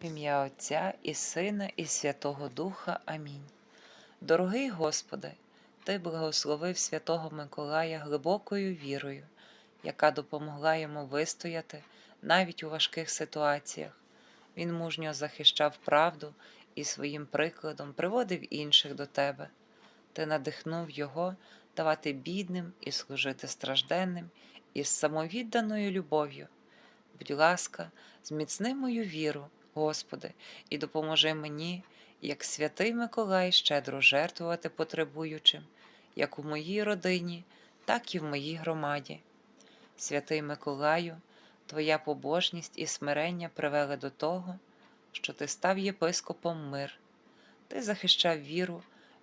В ім'я Отця і Сина, і Святого Духа. Амінь. Дорогий Господи, Ти благословив святого Миколая глибокою вірою, яка допомогла йому вистояти навіть у важких ситуаціях. Він мужньо захищав правду і своїм прикладом приводив інших до Тебе. Ти надихнув його давати бідним і служити стражденним із самовідданою любов'ю. Будь ласка, зміцни мою віру, Господи, і допоможи мені, як святий Миколай, щедро жертвувати потребуючим, як у моїй родині, так і в моїй громаді. Святий Миколаю, Твоя побожність і смирення привели до того, що ти став єпископом мир. Ти захищав віру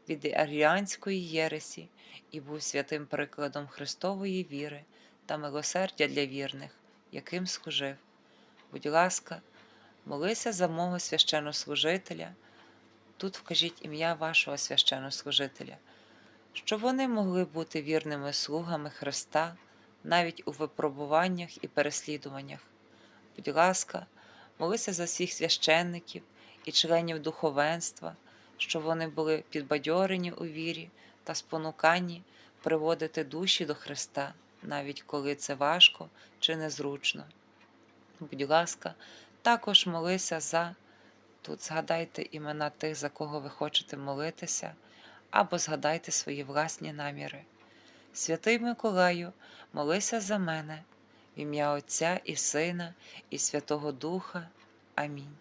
від аріанської єресі і був святим прикладом Христової віри та милосердя для вірних, яким служив. Будь ласка, молися за мого священнослужителя. Тут вкажіть ім'я вашого священнослужителя, щоб вони могли бути вірними слугами Христа навіть у випробуваннях і переслідуваннях. Будь ласка, молися за всіх священників і членів духовенства, щоб вони були підбадьорені у вірі та спонукані приводити душі до Христа, навіть коли це важко чи незручно. Будь ласка, також молися за тут згадайте імена тих, за кого ви хочете молитися, або згадайте свої власні наміри. Святий Миколаю, молися за мене, в ім'я Отця і Сина, і Святого Духа. Амінь.